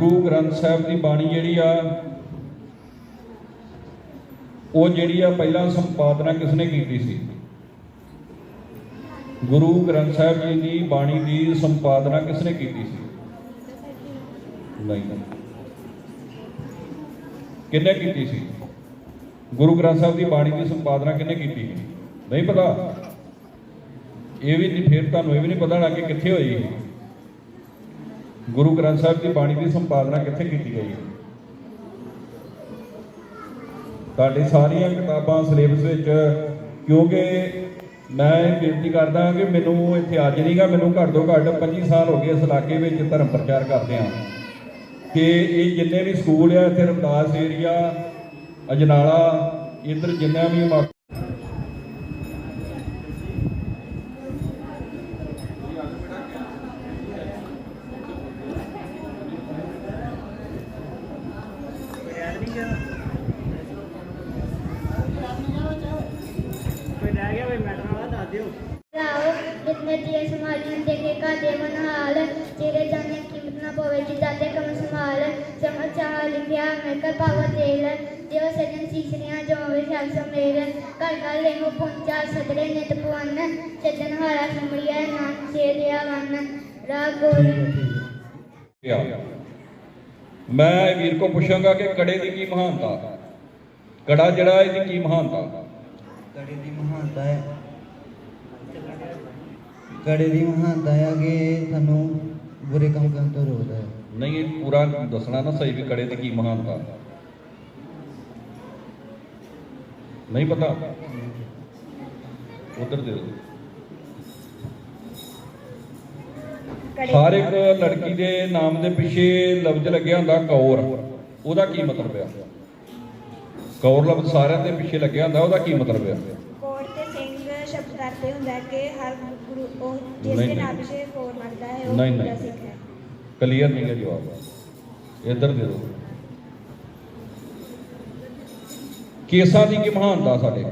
ਗੁਰੂ ਗ੍ਰੰਥ ਸਾਹਿਬ ਦੀ ਬਾਣੀ ਜਿਹੜੀ ਆ, ਉਹ ਜਿਹੜੀ ਆ ਪਹਿਲਾਂ ਸੰਪਾਦਨਾ ਕਿਸਨੇ ਕੀਤੀ ਸੀ? ਗੁਰੂ ਗ੍ਰੰਥ ਸਾਹਿਬ ਜੀ ਦੀ ਬਾਣੀ ਦੀ ਸੰਪਾਦਨਾ ਕਿਸਨੇ ਕੀਤੀ ਸੀ? ਨਹੀਂ ਕਿੰਨੇ ਕੀਤੀ ਸੀ? ਗੁਰੂ ਗ੍ਰੰਥ ਸਾਹਿਬ ਦੀ ਬਾਣੀ ਦੀ ਸੰਪਾਦਨਾ ਕਿੰਨੇ ਕੀਤੀ? ਨਹੀਂ ਪਤਾ। ਇਹ ਵੀ ਫਿਰ ਤੁਹਾਨੂੰ ਇਹ ਵੀ ਨਹੀਂ ਪਤਾ ਲੱਗ ਕਿ ਕਿੱਥੇ ਹੋਈ। ਗੁਰੂ ਗ੍ਰੰਥ ਸਾਹਿਬ ਦੀ ਬਾਣੀ ਦੀ ਸੰਪਾਦਨਾ ਕਿੱਥੇ ਕੀਤੀ ਗਈ ਹੈ? ਤੁਹਾਡੀ ਸਾਰੀਆਂ ਕਿਤਾਬਾਂ ਸਿਲੇਬਸ ਵਿੱਚ, ਕਿਉਂਕਿ ਮੈਂ ਇਹ ਬੇਨਤੀ ਕਰਦਾ ਕਿ ਮੈਨੂੰ ਇੱਥੇ ਅੱਜ ਨਹੀਂਗਾ, ਮੈਨੂੰ ਘੱਟ ਤੋਂ ਘੱਟ 25 ਸਾਲ ਹੋ ਗਏ ਇਸ ਇਲਾਕੇ ਵਿੱਚ ਧਰਮ ਪ੍ਰਚਾਰ ਕਰਦੇ ਆ ਕਿ ਇਹ ਜਿੰਨੇ ਵੀ ਸਕੂਲ ਆ, ਇੱਥੇ ਰਮਦਾਸ ਏਰੀਆ ਅਜਨਾਲਾ, ਇੱਧਰ ਜਿੰਨਾ ਵੀ ਇਲਾਕਾ ਕੋਈ ਰਹਿ ਗਿਆ ਕੋਈ ਮੈਟਰ ਵਾਲਾ ਦੱਸ ਦਿਓ ਰਾਓ ਜਿਤਨੇ ਜੀ ਸਮਾਜ ਨੂੰ ਦੇਖੇ ਕਾਦੇ ਮਨਹਾਲ ਤੇਰੇ ਜਾਣੇ ਕੀਮਤ ਨਾ ਪਵੇ ਜਿੱਦਾਂ ਦੇ ਕਮ ਸੰਭਾਲ। ਸਮਝ ਚਾਹ ਲਿਖਿਆ ਮੈਂ ਕਰ ਪਾਵਾ ਤੇਲ। ਜਿਉ ਸਜਣ ਸੀਸਰੀਆਂ ਜੋ ਵੇ ਖਿਆਲ ਸਮੇਲ ਘਰ ਘਰ ਲੈ ਹੋ ਪਹੁੰਚਾ ਸਦਰੇ ਨਿਤ ਪਵਨ ਸਜਣ ਹਾਰਾ ਸਮੜਿਆ ਨਾਮ ਸੇ ਲਿਆ ਵਨ। ਰਾਗ ਗੋਰੀ ਗਿਆ ਮੈਂ ਵੀਰ ਕੋ ਪੁੱਛਾਂਗਾ ਕਿ ਕੜੇ ਦੀ ਕੀ ਮਹਾਨਤਾ? ਕੜਾ ਜਿਹੜਾ ਇਹਦੀ ਕੀ ਮਹਾਨਤਾ? ਕੜੇ ਦੀ ਮਹਾਨਤਾ ਹੈ। ਕੜੇ ਦੀ ਮਹਾਨਤਾ ਹੈ ਕਿ ਸਾਨੂੰ ਬੁਰੇ ਕੰਮ ਕਰਨ ਤੋਂ ਰੋਕਦਾ ਹੈ। ਨਹੀਂ ਇਹ ਪੂਰਾ ਦੱਸਣਾ ਨਾ ਸਹੀ ਵੀ ਕੜੇ ਦੀ ਕੀ ਮਹਾਨਤਾ। ਨਹੀਂ ਪਤਾ। ਉਧਰ ਦੇ ਦਿਓ। ਹਰ ਇੱਕ ਲੜਕੀ ਦੇ ਨਾਮ ਦੇ ਪਿੱਛੇ ਲਫ਼ਜ਼ ਲੱਗਿਆ ਹੁੰਦਾ ਕੌਰ। ਉਹਦਾ ਕੀ ਮਤਲਬ ਆ? ਕੌਰ ਲਫ਼ਜ਼ ਸਾਰਿਆਂ ਦੇ ਪਿੱਛੇ ਲੱਗਿਆ ਹੁੰਦਾ ਉਹਦਾ ਕੀ ਮਤਲਬ ਆ? ਸਿੰਘ ਸ਼ਬਦ ਦਾ ਅਰਥ ਇਹ ਹੁੰਦਾ ਹੈ ਕਿ ਹਰ ਗੁਰੂ ਉਹ ਜਿਸ ਨਹੀਂ, ਦੇ ਨਹੀਂ। ਨਾਮ ਪਿਛੇ ਕੋਟ ਲੱਗਦਾ ਹੈ ਉਹ ਨਹੀਂ, ਪੂਰਾ ਨਹੀਂ। ਸਿੱਖ ਹੈ। ਕਲੀਅਰ ਨਹੀਂ ਹੈ ਜਵਾਬ। ਇੱਧਰ ਦੇ ਦਿਓ। ਕੇਸਾਂ ਦੀ ਕੀ ਮਹਾਨਤਾ ਸਾਡੇ?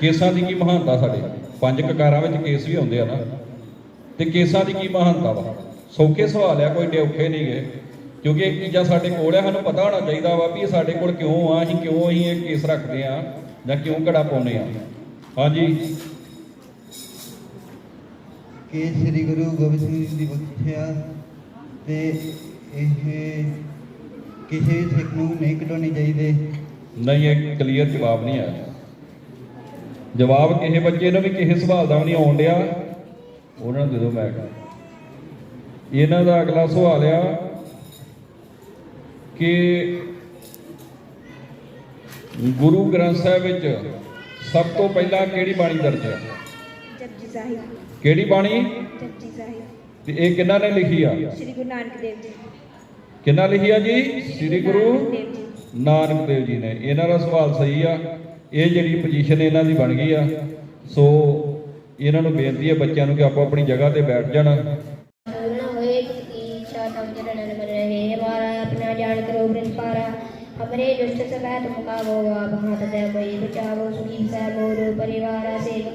ਕੇਸਾਂ ਦੀ ਕੀ ਮਹਾਨਤਾ ਸਾਡੇ? ਪੰਜ ਕਕਾਰਾਂ ਵਿੱਚ ਕੇਸ ਵੀ ਹੁੰਦੇ ਆ ਨਾ। ਤੇ ਕੇਸਾਂ ਦੀ ਕੀ ਮਹਾਨਤਾ ਵਾ? ਸੌਖੇ ਸਵਾਲ ਆ ਕੋਈ ਡੇ ਔਖੇ ਨਹੀਂ ਗਏ ਕਿਉਂਕਿ ਇਹ ਚੀਜ਼ਾਂ ਸਾਡੇ ਕੋਲ ਆ ਸਾਨੂੰ ਪਤਾ ਹੋਣਾ ਚਾਹੀਦਾ ਵਾ ਵੀ ਇਹ ਸਾਡੇ ਕੋਲ ਕਿਉਂ ਆ ਅਸੀਂ ਕਿਉਂ ਅਸੀਂ ਇਹ ਕੇਸ ਰੱਖਦੇ ਆ ਜਾਂ ਕਿਉਂ ਘੜਾ ਪਾਉਂਦੇ ਆ। ਹਾਂਜੀ। ਕਿ ਸ੍ਰੀ ਗੁਰੂ ਗੋਬਿੰਦ ਸਿੰਘ ਜੀ ਦੀ ਬਖਸ਼ਿਆ ਤੇ ਇਹ ਕਿਸੇ ਸਿੱਖ ਨੂੰ ਨਹੀਂ ਕਢਾਉਣੀ ਚਾਹੀਦੇ। ਨਹੀਂ ਇਹ ਕਲੀਅਰ ਜਵਾਬ ਨਹੀਂ ਆਇਆ। ਜਵਾਬ ਕਿਸੇ ਬੱਚੇ ਨੂੰ ਵੀ ਕਿਸੇ ਸਵਾਲ ਦਾ ਨਹੀਂ ਆਉਣ ਡਿਆ। ਉਹਨਾਂ ਨੂੰ ਦੇ ਦਿਓ ਮੈਂ ਇਹਨਾਂ ਦਾ ਅਗਲਾ ਸਵਾਲ ਆ ਕਿ ਗੁਰੂ ਗ੍ਰੰਥ ਸਾਹਿਬ ਵਿੱਚ ਸਭ ਤੋਂ ਪਹਿਲਾਂ ਕਿਹੜੀ ਬਾਣੀ ਦਰਜ ਹੈ? ਜਪਜੀ ਸਾਹਿਬ। ਕਿਹੜੀ ਬਾਣੀ? ਜਪਜੀ ਸਾਹਿਬ। ਤੇ ਇਹ ਕਿਹਨਾਂ ਨੇ ਲਿਖੀ ਆ? ਸ੍ਰੀ ਗੁਰੂ ਨਾਨਕ ਦੇਵ ਜੀ। ਕਿਹਨਾਂ ਲਿਖੀ ਆ ਜੀ? ਸ੍ਰੀ ਗੁਰੂ ਨਾਨਕ ਦੇਵ ਜੀ। ਨੇ। ਇਹਨਾਂ ਦਾ ਸਵਾਲ ਸਹੀ ਆ। ਇਹ ਜਿਹੜੀ ਪੋਜੀਸ਼ਨ ਇਹਨਾਂ ਦੀ ਬਣ ਗਈ ਆ। ਸੋ ਇਹਨਾਂ ਨੂੰ ਬੇਨਤੀ ਹੈ ਬੱਚਿਆਂ ਨੂੰ ਕਿ ਆਪੋ ਆਪਣੀ ਜਗ੍ਹਾ ਤੇ ਬੈਠ ਜਾਣ।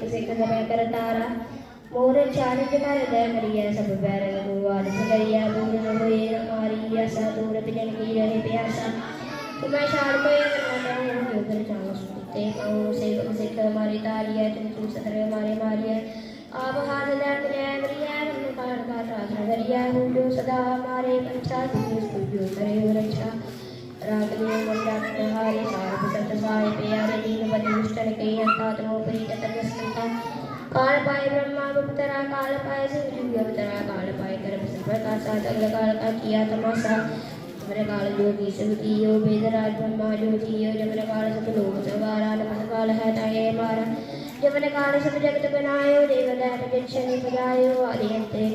सिख समय कर तारा मोर चार जगह दे करिया सब बैर गुआद सगरिया दूर न होए हमारी आशा दूर जन की रहे प्यासा तुम्हें शार कोई अगर न हो जो चाहो सुनते कहूँ सेवक सिख हमारी तारिया तुम तू सदर हमारे मारिया आप हाथ दर्द ले करिया हमने कान का प्रार्थना करिया हो जो सदा हमारे पंचा जो करे हो रक्षा राग लियो मंडा हारे सार सत साय प्यारे दीन बन दुष्टन के अंता तमो परी ततर संता काल पाए ब्रह्मा गुप्तरा काल पाए सिंह जुग अवतरा काल पाए कर प्रकाशा अग्र काल का किया तमाशा जमन काल जोगी सब कियो वेद राज ब्रह्मा जो जियो जमन काल सब लोग सवारा नमन काल है ताये मारा जमन काल सब जगत बनायो देवदान जक्षनि बजायो आदि अंते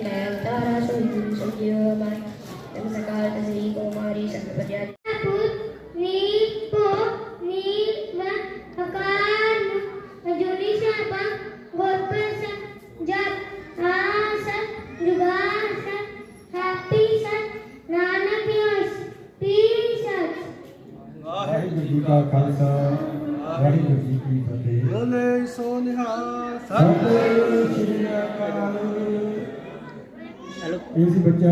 ਕਾ ਖਾਲਸਾ ਵਾਹਿਗੁਰੂ ਜੀ ਕੀ ਫਤਿਹ। ਬੋਲੇ ਸੋ ਨਿਹਾਲ ਸਤਿ ਸ਼੍ਰੀ ਅਕਾਲ। ਇਹ ਸੀ ਬੱਚਾ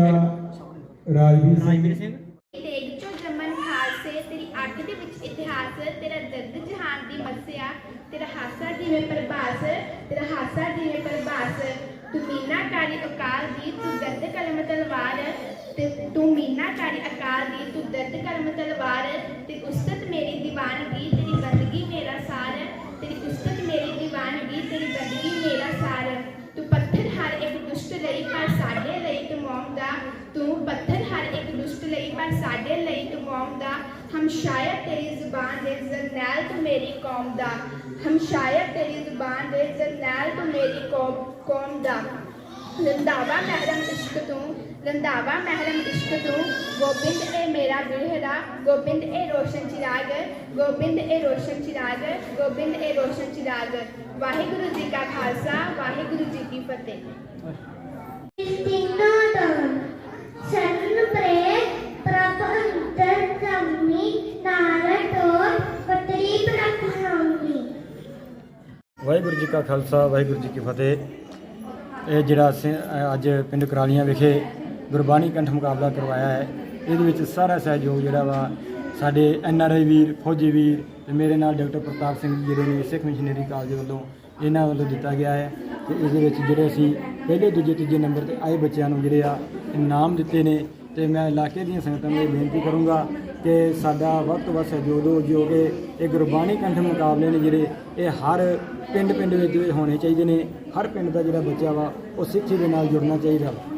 ਰਾਜਵੀਰ ਸਿੰਘ। ਤੇਗ ਚੋਂ ਜੰਮਨ ਖਾਲਸੇ ਤੇਰੀ ਅੱਖ ਦੇ ਵਿੱਚ ਇਤਿਹਾਸ ਤੇਰਾ ਦਰਦ ਜਹਾਨ ਦੀ ਮੱਸਿਆ ਤੇਰਾ ਹਾਸਾ ਜਿਵੇਂ ਪ੍ਰਭਾਸ ਤੇਰਾ ਹਾਸਾ ਜਿਵੇਂ ਪ੍ਰਭਾਸ। ਤੂੰ ਮੀਨਾਕਾਰੀ ਅਕਾਲ ਦੀ ਤੂੰ ਦਰਦ ਕਲਮ ਤਲਵਾਰ ਤੇ ਤੂੰ ਮੀਨਾਕਾਰੀ ਅਕਾਲ ਦੀ ਤੂੰ ਦਰਦ ਕਲਮ ਤਲਵਾਰ ਤੇ ਉਸਤਤ ਮੇਰੀ ਦੀਵਾਨਗੀ ਤੇਰੀ ਬੰਦਗੀ ਮੇਰਾ ਸਾਰ ਤੇਰੀ ਉਸਤਤ ਮੇਰੀ ਦੀਵਾਨਗੀ ਤੇਰੀ ਬੰਦਗੀ ਮੇਰਾ ਸਾਰ ਤੂੰ ਪੱਥਰ ਹਰ ਇੱਕ ਦੁਸ਼ਟ ਲਈ, ਪਰ ਸਾਡੇ ਲਈ ਤੂੰ ਮੌਮ ਦਾ ਤੂੰ ਪੱਥਰ ਹਰ ਇੱਕ ਦੁਸ਼ਟ ਲਈ, ਪਰ ਸਾਡੇ ਲਈ ਤੂੰ ਮੌਮ ਹਮ ਸ਼ਾਇਦ ਤੇਰੀ ਜ਼ੁਬਾਨ ਦੇ ਜ਼ਰਨੈਲ ਤੂੰ ਮੇਰੀ ਕੌਮ ਦਾ। ਹਮ ਸ਼ਾਇਦ ਤੇਰੀ ਜ਼ੁਬਾਨ ਦੇ ਜ਼ਰਨੈਲ ਤੂੰ ਮੇਰੀ ਕੌਮ ਕੌਮ ਦਾ। ਰੰਧਾਵਾ ਮਹਿਰਮ ਇਸ਼ਕ ਤੂੰ ਰੰਧਾਵਾ ਮਹਿਰਮ ਇਸ਼ਕ ਤੂੰ ਗੋਬਿੰਦ ਏ ਮੇਰਾ ਬਿਰਹਰਾ ਗੋਬਿੰਦ ਏ ਰੋਸ਼ਨ ਚਿਰਾਗ ਗੋਬਿੰਦ ਏ ਰੋਸ਼ਨ ਚਿਰਾਗ ਗੋਬਿੰਦ ਏ ਰੋਸ਼ਨ ਚਿਰਾਗ। ਵਾਹਿਗੁਰੂ ਜੀ ਕਾ ਖਾਲਸਾ ਵਾਹਿਗੁਰੂ ਜੀ ਕੀ ਫਤਿਹ। ਤਿੰਨੋਂ ਦਾਨ ਸਰਨ ਪ੍ਰੇ ਪ੍ਰਭ ਅੰਤਰ ਜਮੀ ਨਾਰਦ ਪਤਰੀ ਪ੍ਰਖਨਾਮੀ ਵਾਹਿਗੁਰੂ ਜੀ ਕਾ ਖਾਲਸਾ ਵਾਹਿਗੁਰੂ ਜੀ ਕੀ ਫਤਿਹ। ਇਹ ਜਿਹੜਾ ਅੱਜ ਪਿੰਡ ਕਰਾਲੀਆਂ ਵਿਖੇ ਗੁਰਬਾਣੀ ਕੰਠ ਮੁਕਾਬਲਾ ਕਰਵਾਇਆ ਹੈ ਇਹਦੇ ਵਿੱਚ ਸਾਰਾ ਸਹਿਯੋਗ ਜਿਹੜਾ ਵਾ ਸਾਡੇ ਐਨ ਆਰ ਆਈ ਵੀਰ, ਫੌਜੀ ਵੀਰ ਤੇ ਮੇਰੇ ਨਾਲ ਡਾਕਟਰ ਪ੍ਰਤਾਪ ਸਿੰਘ ਜੀ ਜਿਹੜੇ ਨੇ ਸਿੱਖ ਮਿਸ਼ਨਰੀ ਕਾਲਜ ਵੱਲੋਂ ਇਹਨਾਂ ਵੱਲੋਂ ਦਿੱਤਾ ਗਿਆ ਹੈ ਤੇ ਦੇ ਵਿੱਚ ਜਿਹੜੇ ਅਸੀਂ ਪਹਿਲੇ, ਦੂਜੇ, ਤੀਜੇ ਨੰਬਰ ਤੇ ਆਏ ਬੱਚਿਆਂ ਨੂੰ ਜਿਹੜੇ ਆ ਇਨਾਮ ਦਿੱਤੇ ਨੇ ਤੇ ਮੈਂ ਇਲਾਕੇ ਦੀਆਂ ਸੰਗਤਾਂ ਨੂੰ ਇਹ ਬੇਨਤੀ ਕਰੂੰਗਾ ਕਿ ਸਾਡਾ ਵੱਧ ਤੋਂ ਵੱਧ ਸਹਿਯੋਗ ਦਿਓ ਜੋ ਕਿ ਇਹ ਗੁਰਬਾਣੀ ਕੰਠ ਮੁਕਾਬਲੇ ਨੇ ਜਿਹੜੇ ਇਹ ਹਰ ਪਿੰਡ ਪਿੰਡ ਵਿੱਚ ਹੋਣੇ ਚਾਹੀਦੇ ਨੇ ਹਰ ਪਿੰਡ ਦਾ ਜਿਹੜਾ ਬੱਚਾ ਵਾ ਉਹ ਸਿੱਖੀ ਦੇ ਨਾਲ ਜੁੜਨਾ ਚਾਹੀਦਾ ਵਾ।